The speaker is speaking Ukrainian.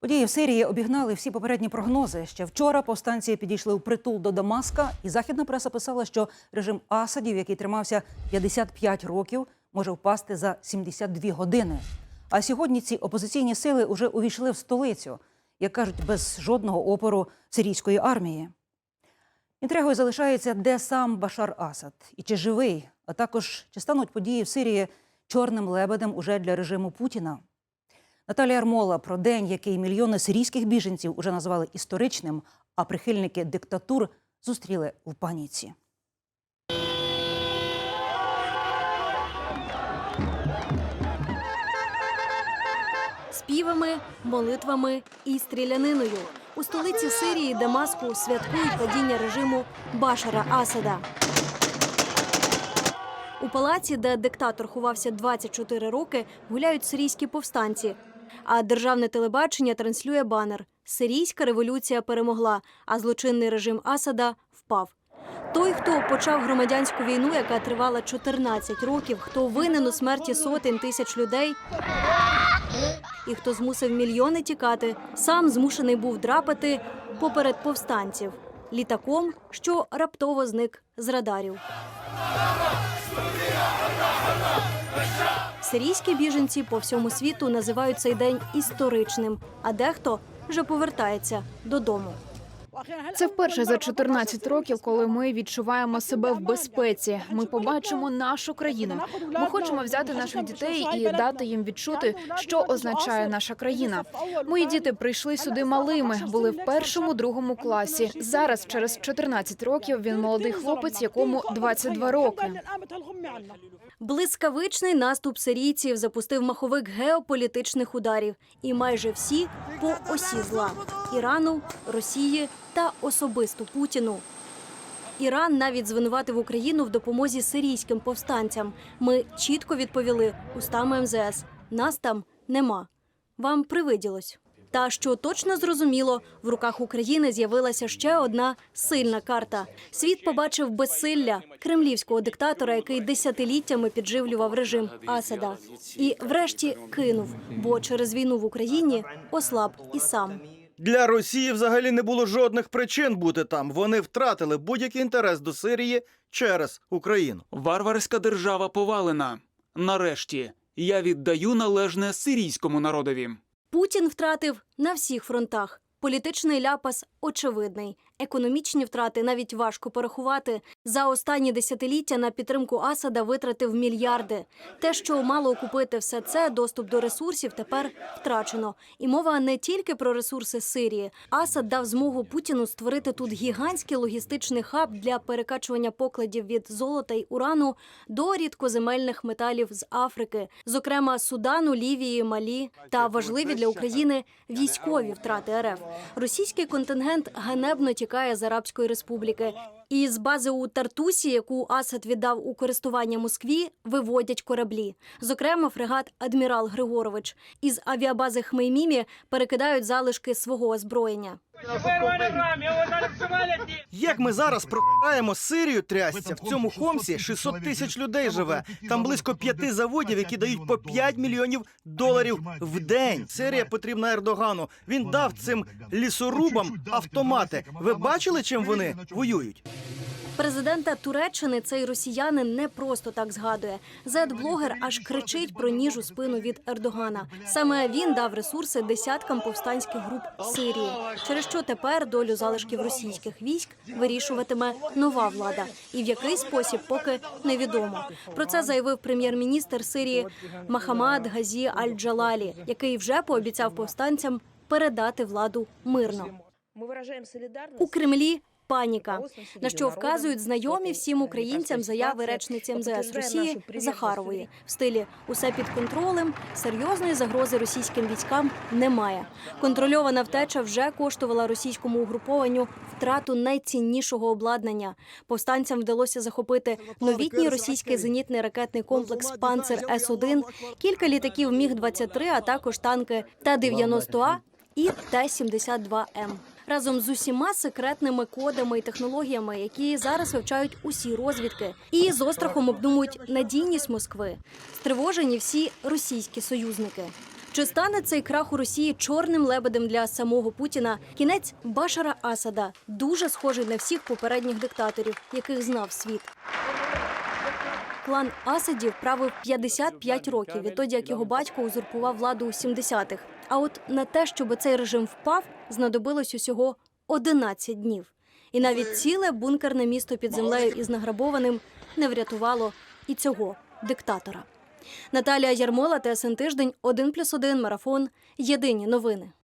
Події в Сирії обігнали всі попередні прогнози. Ще вчора повстанці підійшли у притул до Дамаска, і західна преса писала, що режим Асадів, який тримався 55 років, може впасти за 72 години. А сьогодні ці опозиційні сили вже увійшли в столицю, як кажуть, без жодного опору сирійської армії. Інтригою залишається, де сам Башар Асад і чи живий, а також чи стануть події в Сирії чорним лебедем уже для режиму Путіна. Наталія Армола про день, який мільйони сирійських біженців уже назвали історичним, а прихильники диктатур зустріли в паніці. співами, молитвами і стріляниною. У столиці Сирії Дамаску святкують падіння режиму Башара Асада. У палаці, де диктатор ховався 24 роки, гуляють сирійські повстанці. А державне телебачення транслює банер: Сирійська революція перемогла, а злочинний режим Асада впав. Той, хто почав громадянську війну, яка тривала 14 років, хто винен у смерті сотень тисяч людей, і хто змусив мільйони тікати, сам змушений був драпати поперед повстанців літаком, що раптово зник з радарів. Сирійські біженці по всьому світу називають цей день історичним, а дехто вже повертається додому. Це вперше за 14 років, коли ми відчуваємо себе в безпеці. Ми побачимо нашу країну. Ми хочемо взяти наших дітей і дати їм відчути, що означає наша країна. Мої діти прийшли сюди малими, були в першому, другому класі. Зараз, через 14 років, він молодий хлопець, якому 22 роки. Блискавичний наступ сирійців запустив маховик геополітичних ударів, і майже всі по осі зла Ірану, Росії та особисто Путіну. Іран навіть звинуватив Україну в допомозі сирійським повстанцям. Ми чітко відповіли устами МЗС: нас там нема. Вам привиділось. Та що точно зрозуміло, в руках України з'явилася ще одна сильна карта. Світ побачив безсилля кремлівського диктатора, який десятиліттями підживлював режим Асада, і врешті кинув, бо через війну в Україні ослаб і сам. Для Росії взагалі не було жодних причин бути там. Вони втратили будь-який інтерес до Сирії через Україну. Варварська держава повалена. Нарешті я віддаю належне сирійському народові. Путін втратив на всіх фронтах. Політичний ляпас очевидний. Економічні втрати навіть важко порахувати. За останні десятиліття на підтримку Асада витратив мільярди. Те, що мало окупити все це, доступ до ресурсів тепер втрачено. І мова не тільки про ресурси Сирії. Асад дав змогу Путіну створити тут гігантський логістичний хаб для перекачування покладів від золота й урану до рідкоземельних металів з Африки, зокрема Судану, Лівії, Малі та важливі для України військові втрати РФ. Російський контингент ганебно тікає з Арабської республіки. І з бази у Тартусі, яку Асад віддав у користування Москві, виводять кораблі. Зокрема, фрегат Адмірал Григорович. Із авіабази Хмеймімі перекидають залишки свого озброєння. Як ми зараз пропаємо Сирію трясся? В цьому хомсі 600 тисяч людей живе. Там близько п'яти заводів, які дають по 5 мільйонів доларів в день. Сирія потрібна Ердогану. Він дав цим лісорубам автомати. Ви бачили, чим вони воюють? Президента Туреччини цей росіянин не просто так згадує. Зет-блогер аж кричить про ніж у спину від Ердогана. Саме він дав ресурси десяткам повстанських груп Сирії, через що тепер долю залишків російських військ вирішуватиме нова влада, і в який спосіб поки невідомо. Про це заявив прем'єр-міністр Сирії Махамад Газі Аль-Джалалі, який вже пообіцяв повстанцям передати владу мирно. Мы выражаем солидарность У Кремлі паніка, на що вказують знайомі всім українцям заяви речниці МЗС Росії Захарової в стилі усе під контролем. Серйозної загрози російським військам немає. Контрольована втеча вже коштувала російському угрупованню втрату найціннішого обладнання. Повстанцям вдалося захопити новітній російський зенітний ракетний комплекс Панцер С 1 кілька літаків Міг 23 а також танки Т-90А і Т-72М. Разом з усіма секретними кодами і технологіями, які зараз вивчають усі розвідки, і з острахом обдумують надійність Москви. Стривожені всі російські союзники. Чи стане цей крах у Росії чорним лебедем для самого Путіна? Кінець Башара Асада дуже схожий на всіх попередніх диктаторів, яких знав світ. Клан Асадів правив 55 років відтоді, як його батько узурпував владу у 70-х. А от на те, щоб цей режим впав, знадобилось усього 11 днів. І навіть ціле бункерне місто під землею із награбованим не врятувало і цього диктатора. Наталія Ярмола, ТСН Тиждень, 1+,1, Марафон. Єдині новини.